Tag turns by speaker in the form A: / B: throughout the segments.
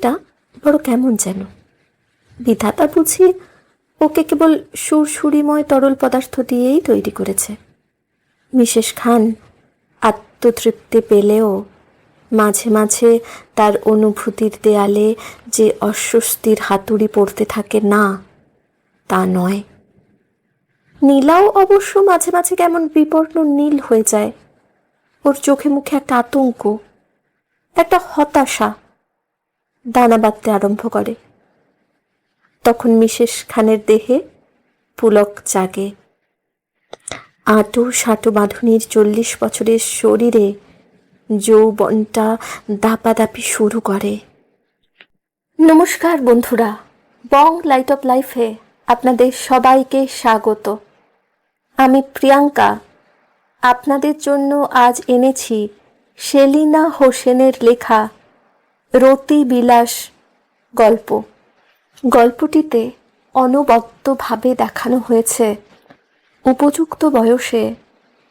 A: মেয়েটা বড় কেমন যেন। বিধাতা বুঝি ওকে কেবল সুরসুরিময় তরল পদার্থ দিয়েই তৈরি করেছে। মিসেস খান আত্মতৃপ্তি পেলেও মাঝে মাঝে তার অনুভূতির দেয়ালে যে অস্বস্তির হাতুড়ি পড়তে থাকে না, তা নয়। নীলাও অবশ্য মাঝে মাঝে কেমন বিবর্ণ নীল হয়ে যায়। ওর চোখে মুখে একটা আতঙ্ক, একটা হতাশা। দানা বাঁধতে আরম্ভ করে। তখন মিসেস খানের দেহে পুলক জাগে। আঁটো সাঁটো বাঁধুনির চল্লিশ বছরের শরীরে যৌবনটা দাপাদাপি শুরু করে। নমস্কার বন্ধুরা, বং লাইট অফ লাইফে আপনাদের সবাইকে স্বাগত। আমি প্রিয়াঙ্কা। আপনাদের জন্য আজ এনেছি সেলিনা হোসেনের লেখা রতি বিলাস গল্প। গল্পটিতে অনবদ্যভাবে দেখানো হয়েছে উপযুক্ত বয়সে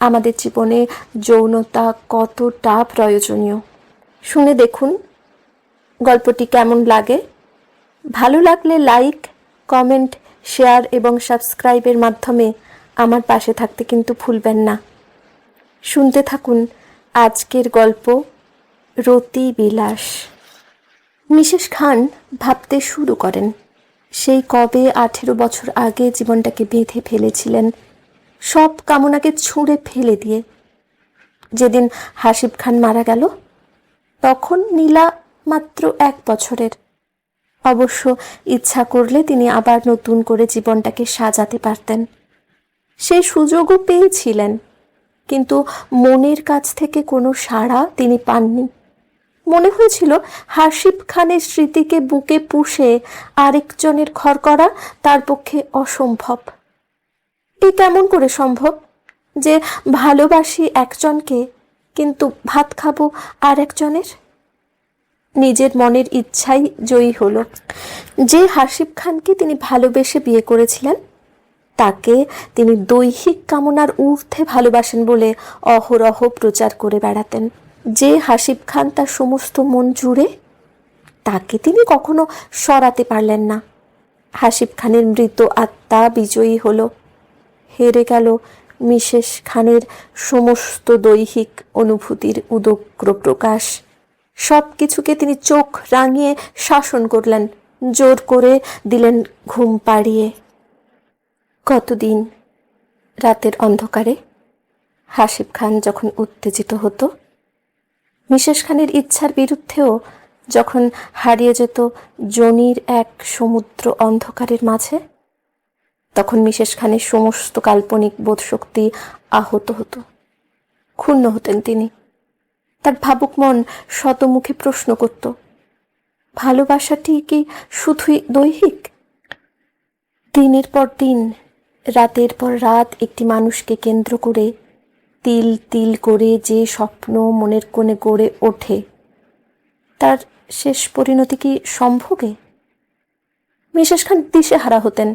A: আমাদের জীবনে যৌনতা কতটা প্রয়োজনীয়। শুনে দেখুন গল্পটি কেমন লাগে। ভালো লাগলে লাইক, কমেন্ট, শেয়ার এবং সাবস্ক্রাইবের মাধ্যমে আমার পাশে থাকতে কিন্তু ভুলবেন না। শুনতে থাকুন আজকের গল্প রতি বিলাস। মিসেস খান ভাবতে শুরু করেন। সেই কবে আঠেরো বছর আগে জীবনটাকে বেঁধে ফেলেছিলেন, সব কামনাকে ছুঁড়ে ফেলে দিয়ে। যেদিন হাসিব খান মারা গেল, তখন নীলা মাত্র এক বছরের। অবশ্য ইচ্ছা করলে তিনি আবার নতুন করে জীবনটাকে সাজাতে পারতেন। সেই সুযোগও পেয়েছিলেন, কিন্তু মনের কাছ থেকে কোনো সাড়া তিনি পাননি। মনে হয়েছিল হাসিব খানের স্মৃতিকে বুকে পুষে আরেকজনের ঘর করা তার পক্ষে অসম্ভব। এ কেমন করে সম্ভব? যে ভালোবাসি একজনকে, কিন্তু ভাত খাব আর একজনের নিজের মনের ইচ্ছাই জয়ী হলো। যে হাসিব খানকে তিনি ভালোবেসে বিয়ে করেছিলেন, তাকে তিনি দৈহিক কামনার ঊর্ধ্বে ভালোবাসেন বলে অহরহ প্রচার করে বেড়াতেন। যে হাসিব খান তার সমস্ত মন জুড়ে, তাকে তিনি কখনো সরাতে পারলেন না। হাসিব খানের মৃত আত্মা বিজয়ী হল। হেরে গেল মিসেস খানের সমস্ত দৈহিক অনুভূতির উদগ্র প্রকাশ। সব কিছুকে তিনি চোখ রাঙিয়ে শাসন করলেন, জোর করে দিলেন ঘুম পাড়িয়ে। কতদিন রাতের অন্ধকারে হাসিব খান যখন উত্তেজিত হতো মিসেস খানের ইচ্ছার বিরুদ্ধেও যখন হারিয়ে যেত জনির এক সমুদ্র অন্ধকারের মাঝে, তখন মিসেস খানের সমস্ত কাল্পনিক বোধশক্তি আহত হতো। ক্ষুণ্ণ হতেন তিনি। তার ভাবুক মন শতমুখে প্রশ্ন করত ভালোবাসাটি কি শুধুই দৈহিক? দিনের পর দিন, রাতের পর রাত একটি মানুষকে কেন্দ্র করে তিল তিল করে যে স্বপ্ন মনের কোণে গড়ে ওঠে, তার শেষ পরিণতি কি সম্ভোগে মিসেস খান দিশেহারা হতেন।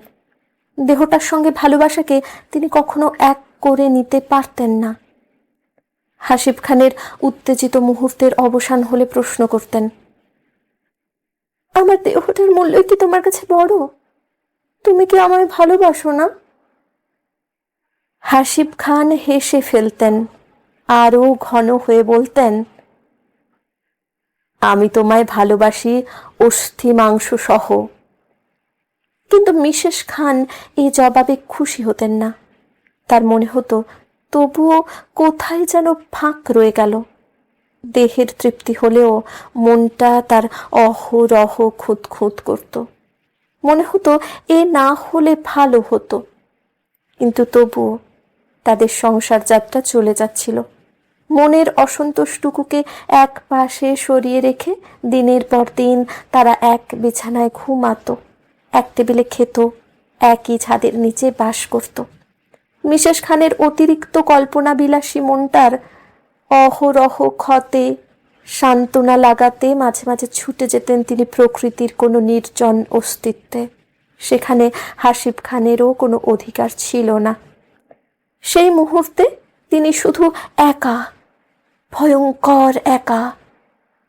A: দেহটার সঙ্গে ভালোবাসাকে তিনি কখনো এক করে নিতে পারতেন না। হাসিব খানের উত্তেজিত মুহূর্তের অবসান হলে প্রশ্ন করতেন, আমার দেহটার মূল্য কি তোমার কাছে বড়? তুমি কি আমায় ভালোবাসো না? হাসিব খান হেসে ফেলতেন, আরও ঘন হয়ে বলতেন, আমি তোমায় ভালোবাসি, অস্থি মাংস সহ। কিন্তু মিসেস খান এই জবাবে খুশি হতেন না। তার মনে হতো, তবুও কোথায় যেন ফাঁক রয়ে গেল। দেহের তৃপ্তি হলেও মনটা তার অহরহ খুঁত খুঁত করত। মনে হতো এ না হলে ভালো হতো। কিন্তু তবুও তাদের সংসার যাত্রা চলে যাচ্ছিল। মনের অসন্তোষটুকুকে এক পাশে সরিয়ে রেখে দিনের পর দিন তারা এক বিছানায় ঘুমাতো। এক টেবিলে খেত, একই ছাদের নিচে বাস করত। মিসেস খানের অতিরিক্ত কল্পনা বিলাসী মনটার অহরহ ক্ষতে সান্ত্বনা লাগাতে মাঝে মাঝে ছুটে যেতেন তিনি প্রকৃতির কোনো নির্জন অস্তিত্বে। সেখানে হাসিব খানেরও কোনো অধিকার ছিল না। সেই মুহূর্তে তিনি শুধু একা, ভয়ঙ্কর একা,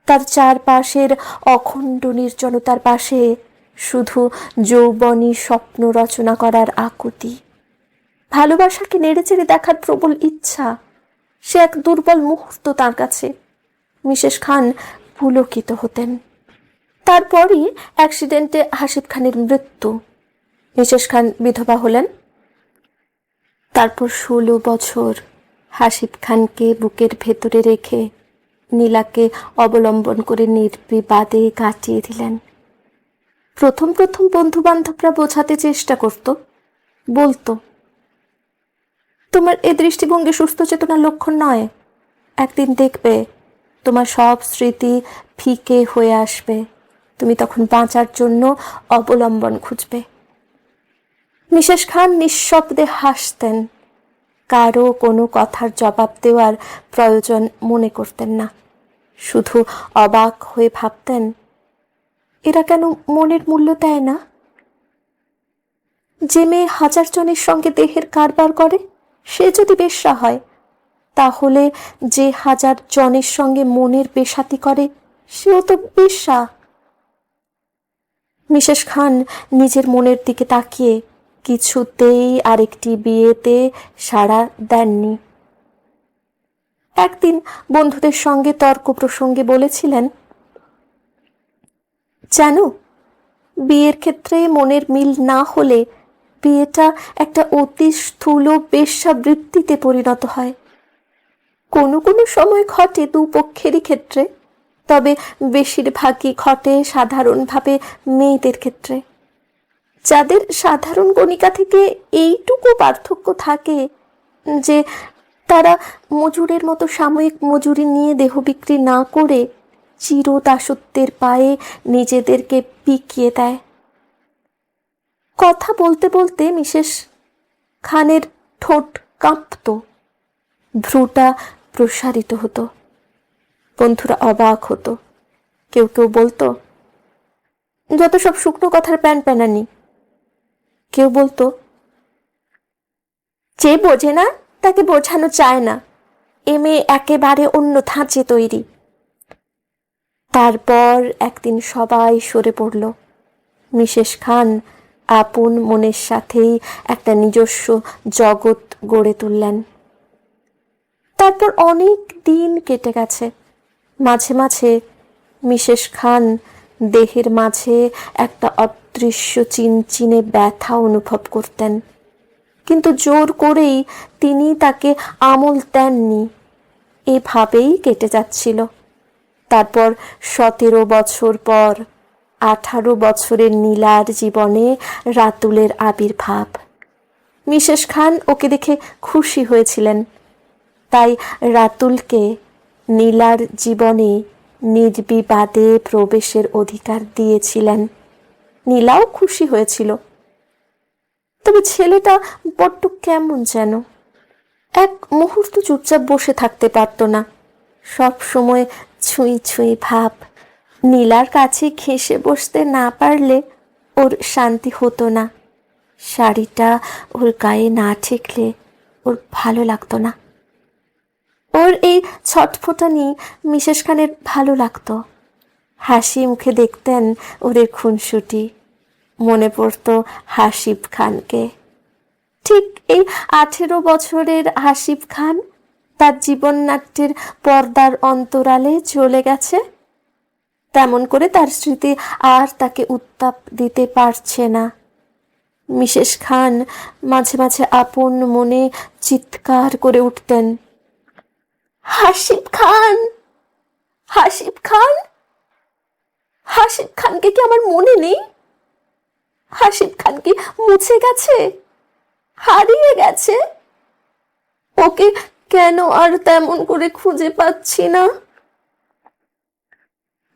A: তার চারপাশের অখণ্ড নির্জনতার পাশে শুধু যৌবনী স্বপ্ন রচনা করার আকুতি। ভালোবাসাকে নেড়ে চেড়ে দেখার প্রবল ইচ্ছা, সে এক দুর্বল মুহূর্ত তার কাছে। মিসেস খান পুলকিত হতেন। তারপরই অ্যাক্সিডেন্টে হাসিব খানের মৃত্যু। মিসেস খান বিধবা হলেন। তারপর ষোলো বছর হাসিব খানকে বুকের ভেতরে রেখে নীলাকে অবলম্বন করে নির্বিবাদে কাটিয়ে দিলেন। প্রথম প্রথম বন্ধু বান্ধবরা বোঝাতে চেষ্টা করত, বলতো, তোমার এ দৃষ্টিভঙ্গি সুস্থ চেতনার লক্ষণ নয়। একদিন দেখবে তোমার সব স্মৃতি ফিকে হয়ে আসবে। তুমি তখন বাঁচার জন্য অবলম্বন খুঁজবে। মিসেস খান নিঃশব্দে হাসতেন। কারও কোনো কথার জবাব দেওয়ার প্রয়োজন মনে করতেন না। শুধু অবাক হয়ে ভাবতেন, এরা কেন মনের মূল্য দেয় না? যে মেয়ে হাজার জনের সঙ্গে দেহের কারবার করে, সে যদি বেশ্যা হয়, তাহলে যে হাজার জনের সঙ্গে মনের বেসাতি করে, সেও তো বেশ্যা। মিসেস খান নিজের মনের দিকে তাকিয়ে কিছুতেই আরেকটি বিয়েতে সাড়া দেননি। একদিন বন্ধুদের সঙ্গে তর্ক প্রসঙ্গে বলেছিলেন, জানো, বিয়ের ক্ষেত্রে মনের মিল না হলে বিয়েটা একটা অতি স্থূল বেশ্যাবৃত্তিতে পরিণত হয়। কোনো কোনো সময় ঘটে দুপক্ষেরই ক্ষেত্রে, তবে বেশিরভাগই ঘটে সাধারণভাবে মেয়েদের ক্ষেত্রে। যাদের সাধারণ গণিকা থেকে এইটুকু পার্থক্য থাকে যে তারা মজুরের মতো সাময়িক মজুরি নিয়ে দেহ বিক্রি না করে চিরদাসত্বের পায়ে নিজেদেরকে পিকিয়ে দেয়। কথা বলতে বলতে মিসেস খানের ঠোঁট কাঁপত। ভ্রুটা প্রসারিত হতো। বন্ধুরা অবাক হতো। কেউ কেউ বলতো, যত সব শুকনো কথার প্যান প্যানানি কেউ বলতো, যে বোঝে না, তাকে বোঝানো চায় না। এ মেয়ে একেবারে অন্য ধাঁচে তৈরি। তারপর একদিন সবাই সরে পড়ল। মিসেস খান আপন মনের সাথেই একটা নিজস্ব জগৎ গড়ে তুললেন। তারপর অনেক দিন কেটে গেছে। মাঝে মাঝে মিসেস খান দেহের মাঝে একটা অদৃশ্য চিনচিনে ব্যথা অনুভব করতেন। কিন্তু জোর করেই তিনি তাকে আমল দেননি। এভাবেই কেটে যাচ্ছিল। তারপর সতেরো বছর পর, আঠারো বছরের নীলার জীবনে রাতুলের আবির্ভাব। মিসেস খান ওকে দেখে খুশি হয়েছিলেন। তাই রাতুলকে নীলার জীবনে নির্বিবাদে প্রবেশের অধিকার দিয়েছিলেন। নীলাও খুশি হয়েছিল। তবে ছেলেটা বড্ড কেমন যেন। এক মুহূর্ত চুপচাপ বসে থাকতে পারতো না। সব সময় ছুঁই ছুঁই ভাব। নীলার কাছে ঘেঁষে বসতে না পারলে ওর শান্তি হতো না। শাড়িটা ওর গায়ে না ঠেকলে ওর ভালো লাগতো না। ওর এই ছটফটানি মিসেস খানের ভালো লাগতো। হাসি মুখে দেখতেন ওদের খুনসুটি। মনে পড়তো হাসিব খানকে। ঠিক এই আঠেরো বছরের হাসিব খান তার জীবননাট্যের পর্দার অন্তরালে চলে গেছে। তেমন করে তার স্মৃতি আর তাকে উত্তাপ দিতে পারছে না। মিসেস খান মাঝে মাঝে আপন মনে চিৎকার করে উঠতেন। হাসিব খান। হাসিব খান? হাসিব খানকে কি আমার মনে নেই? হাসিব খান কি মুছে গেছে? হারিয়ে গেছে? ওকে কেন আর তেমন করে খুঁজে পাচ্ছি না?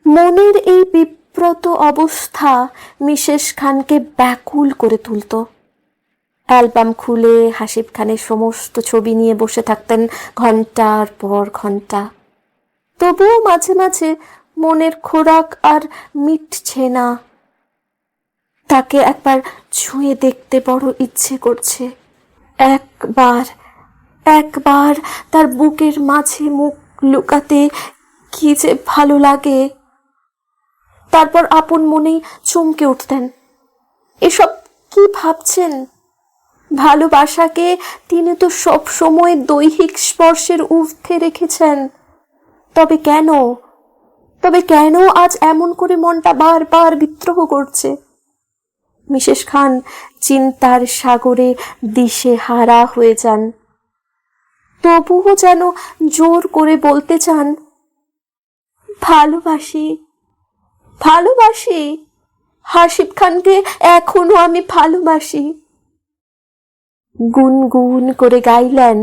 A: মনের এই বিব্রত অবস্থা মিসেস খানকে ব্যাকুল করে তুলত। অ্যালবাম খুলে হাসিব খানের সমস্ত ছবি নিয়ে বসে থাকতেন ঘণ্টার পর ঘণ্টা। তবুও মাঝে মাঝে মনের খোরাক আর মিটছে না। তাকে একবার ছুঁয়ে দেখতে বড় ইচ্ছে করছে। একবার একবার তার বুকের মাঝে মুখ লুকাতে কি যে ভালো লাগে। তারপর আপন মনেই চমকে উঠতেন। এসব কি ভাবছেন? ভালোবাসাকে তিনি তো সব সময় দৈহিক স্পর্শের ঊর্ধ্বে রেখেছেন। তবে কেন? তবে কেন আজ এমন করে মনটা বারবার বিদ্রোহ করছে? মিসেস খান, চিন্তার সাগরে দিশে হারা হয়ে যান। তবুও যেন জোর করে বলতে চান, ভালোবাসি ভালোবাসি হাসিব খানকে এখনও আমি ভালোবাসি। গুনগুন করে গাইলেন,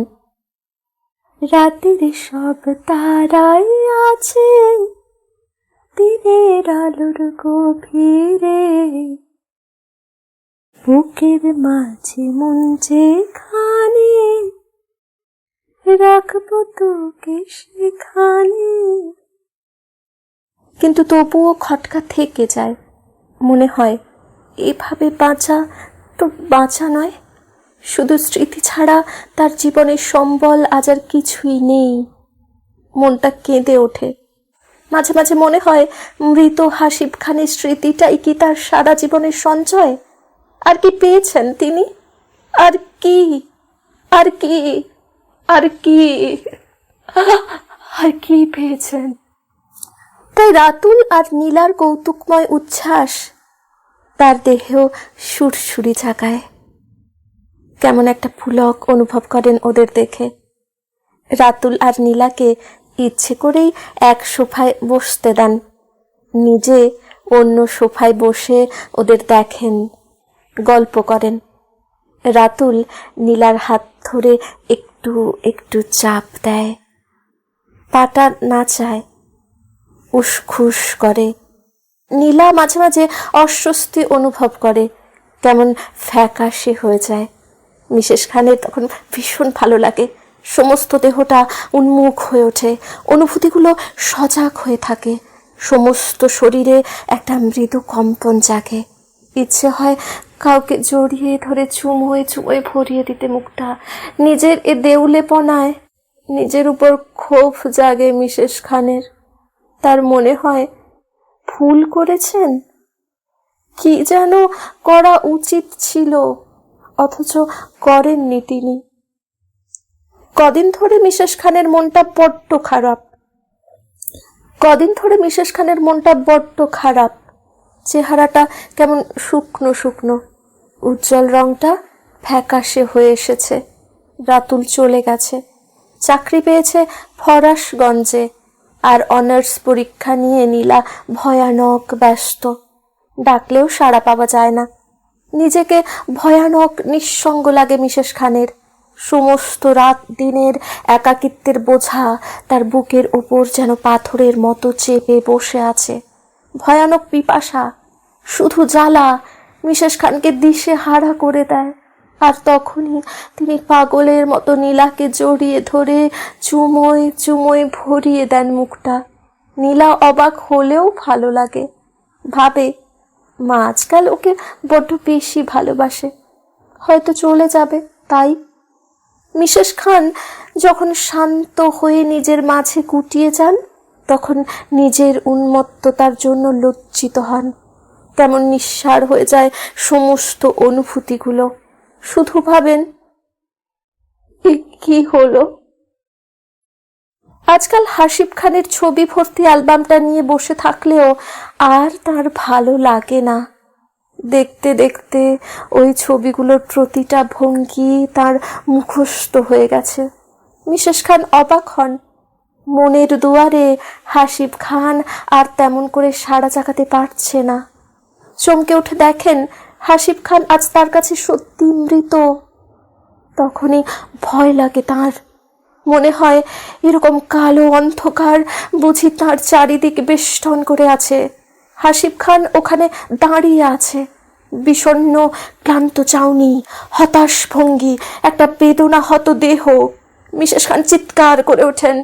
A: রাতের সব তারাই আছে, দিনের আলোর গভীরে। বুকের মাঝে মন যেখানে রাখব তোকে সেখানে। কিন্তু তবুও খটকা থেকে যায়, মনে হয়, এভাবে বাঁচা তো বাঁচা নয় শুধু স্মৃতি ছাড়া তার জীবনের সম্বল আজ আর কিছুই নেই। মনটা কেঁদে ওঠে। মাঝে মাঝে মনে হয়, মৃত হাসিব খানের স্মৃতিটাই কি তার সারা জীবনের সঞ্চয়? আর কি পেয়েছেন তিনি? আর কি? আর কি? আর কি? আর কি পেয়েছেন? তাই রাতুল আর নীলার কৌতুকময় উচ্ছ্বাস তার দেহেও সুরসুরি জাগায়। কেমন একটা পুলক অনুভব করেন ওদের দেখে। রাতুল আর নীলাকে ইচ্ছে করেই এক সোফায় বসতে দেন। নিজে অন্য সোফায় বসে ওদের দেখেন, গল্প করেন। রাতুল নীলার হাত ধরে একটু একটু চাপ দেয়। পাটা না চায়, উসখুস করে। নীলা মাঝে মাঝে অস্বস্তি অনুভব করে, কেমন ফ্যাকাশে হয়ে যায়। মিসেস খানের তখন ভীষণ ভালো লাগে। সমস্ত দেহটা উন্মুখ হয়ে ওঠে, অনুভূতিগুলো সজাগ হয়ে থাকে। সমস্ত শরীরে একটা মৃদু কম্পন জাগে। ইচ্ছে হয় কাউকে জড়িয়ে ধরে চুমোয় চুমোয় ভরিয়ে দিতে মুখটা। নিজের এ দেউলে দেউলেপনায় নিজের উপর ক্ষোভ জাগে মিসেস খানের। তার মনে হয়, ভুল করেছেন? কি যেন করা উচিত ছিল? অথচ করেননি তিনি। কদিন ধরে মিসেস খানের মনটা বড্ড খারাপ। কদিন ধরে মিসেস খানের মনটা বড্ড খারাপ। চেহারাটা কেমন শুকনো শুকনো। উজ্জ্বল রংটা ফ্যাকাশে হয়ে এসেছে। রাতুল চলে গেছে। চাকরি পেয়েছে ফরাসগঞ্জে। আর অনার্স পরীক্ষা নিয়ে নীলা ভয়ানক ব্যস্ত। ডাকলেও সাড়া পাওয়া যায় না। নিজেকে ভয়ানক নিঃসঙ্গ লাগে মিসেস খানের। সমস্ত রাত দিনের একাকিত্বের বোঝা তার বুকের ওপর যেন পাথরের মতো চেপে বসে আছে। ভয়ানক পিপাসা, শুধু জ্বালা মিসেস খানকে দিশে হারা করে দেয়। আর তখনই তিনি পাগলের মতো নীলাকে জড়িয়ে ধরে চুমোয় চুমোয় ভরিয়ে দেন মুখটা। নীলা অবাক হলেও ভালো লাগে। ভাবে মা আজকাল ওকে বড্ড বেশি ভালোবাসে। হয়তো চলে যাবে, তাই? মিসেস খান যখন শান্ত হয়ে নিজের মাঝে কুটিয়ে যান, তখন নিজের উন্মত্ততার জন্য লজ্জিত হন। কেমন নিঃসার হয়ে যায় সমস্ত অনুভূতিগুলো। শুধু ভাবেন, "এ কি হলো? আজকাল হাসিব খানের ছবি ভর্তি অ্যালবামটা নিয়ে বসে থাকলেও আর তার ভালো লাগে না। দেখতে দেখতে ওই ছবিগুলোর প্রতিটা ভঙ্গি তার মুখস্থ হয়ে গেছে। মিসেস খান অবাক হন। মনের দুয়ারে হাসিব খান আর তেমন করে সাড়া চাকাতে পারছে না। চমকে উঠে দেখেন হাসিব খান আজ তার কাছে সত্যি মৃত। তখনই ভয় লাগে তার। মনে হয় এরকম কালো অন্ধকার বুঝি তার চারিদিক বেষ্টন করে আছে। হাসিব খান ওখানে দাঁড়িয়ে আছে। বিষণ্ণ, ক্লান্ত চাউনি, হতাশ ভঙ্গি, একটা বেদনা হত দেহ। মিসেস খান চিৎকার করে ওঠেন।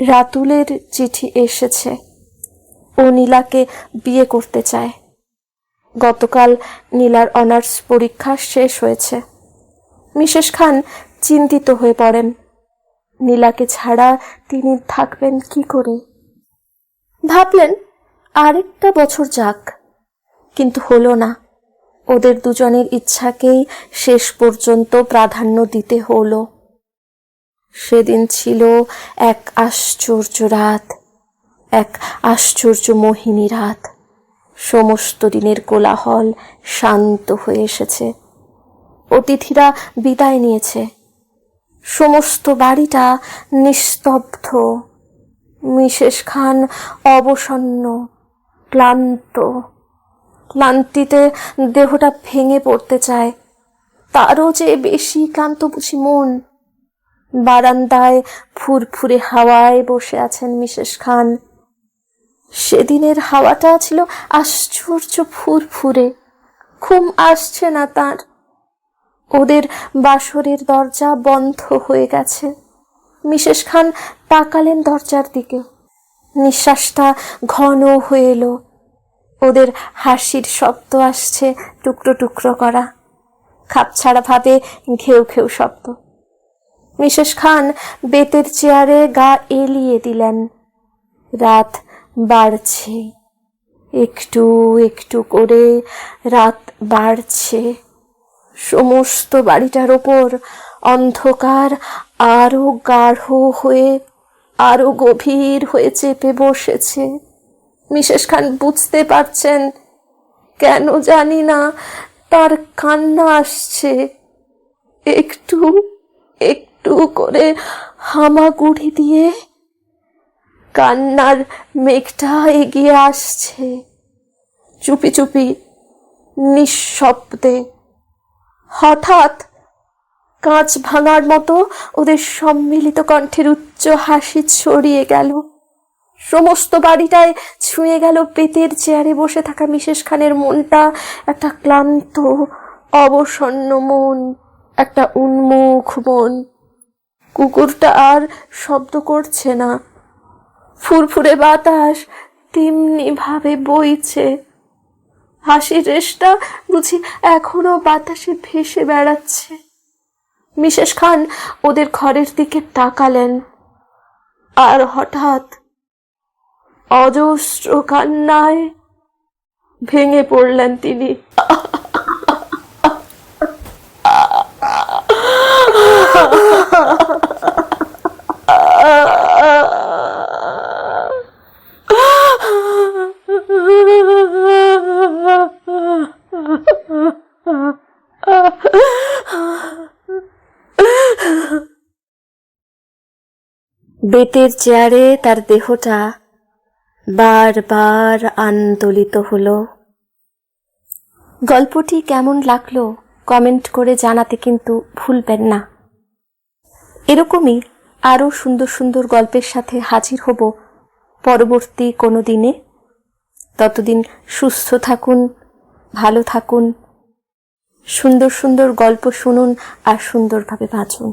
A: রাতুলের চিঠি এসেছে। ও নীলাকে বিয়ে করতে চায়। গতকাল নীলার অনার্স পরীক্ষা শেষ হয়েছে। মিসেস খান চিন্তিত হয়ে পড়েন। নীলাকে ছাড়া তিনি থাকবেন কি করে? ভাবলেন, আরেকটা বছর যাক, কিন্তু হলো না। ওদের দুজনের ইচ্ছাকেই শেষ পর্যন্ত প্রাধান্য দিতে হলো। সেদিন ছিল এক আশ্চর্য রাত, এক আশ্চর্য মোহিনী রাত। সমস্ত দিনের কোলাহল শান্ত হয়ে এসেছে। অতিথিরা বিদায় নিয়েছে। সমস্ত বাড়িটা নিস্তব্ধ। মিসেস খান অবসন্ন, ক্লান্ত। ক্লান্তিতে দেহটা ভেঙে পড়তে চায়। তারও যে বেশি ক্লান্ত বুঝি মন। বারান্দায় ফুরফুরে হাওয়ায় বসে আছেন মিসেস খান। সেদিনের হাওয়াটা ছিল আশ্চর্য ফুরফুরে। ঘুম আসছে না তার। ওদের বাসরের দরজা বন্ধ হয়ে গেছে। মিসেস খান তাকালেন দরজার দিকে। নিঃশ্বাসটা ঘন হয়ে এলো। ওদের হাসির শব্দ আসছে টুকরো টুকরো করা। খাপছাড়া ভাবে ঘেউ ঘেউ শব্দ। মিসেস খান বেতের চেয়ারে গা এলিয়ে দিলেন। রাত বাড়ছে। একটু একটু করে রাত বাড়ছে। সমস্ত বাড়িটার ওপর অন্ধকার আরও গাঢ় হয়ে, আরও গভীর হয়ে চেপে বসেছে। মিসেস খান বুঝতে পারছেন, কেন জানি না তার কান্না আসছে। একটু একটু করে হামাগুড়ি দিয়ে কান্নার মেঘটা এগিয়ে আসছে। চুপি চুপি নিঃশব্দে হঠাৎ কাঁচ ভাঙার মতো ওদের সম্মিলিত কণ্ঠের উচ্চ হাসি ছড়িয়ে গেল। সমস্ত বাড়িটায় ছুঁয়ে গেল পেতের চেয়ারে বসে থাকা মিসেস খানের মনটা, একটা ক্লান্ত, অবসন্ন মন, একটা উন্মুখ মন। কুকুরটা আর শব্দ করছে না। ফুরফুরে বাতাস তেমনি ভাবে বইছে। হাসির রেশটা বুঝি এখনও বাতাসে ভেসে বেড়াচ্ছে। মিসেস খান ওদের ঘরের দিকে তাকালেন। আর হঠাৎ অজস্র কান্নায় ভেঙে পড়লেন তিনি। বেতের চেয়ারে তার দেহটা বারবার আন্দোলিত হলো। গল্পটি কেমন লাগল কমেন্ট করে জানাতে কিন্তু ভুলবেন না। এরকমই আরও সুন্দর সুন্দর গল্পের সাথে হাজির হব পরবর্তী কোনো দিনে। ততদিন সুস্থ থাকুন, ভালো থাকুন সুন্দর সুন্দর গল্প শুনুন আর সুন্দরভাবে বাঁচুন।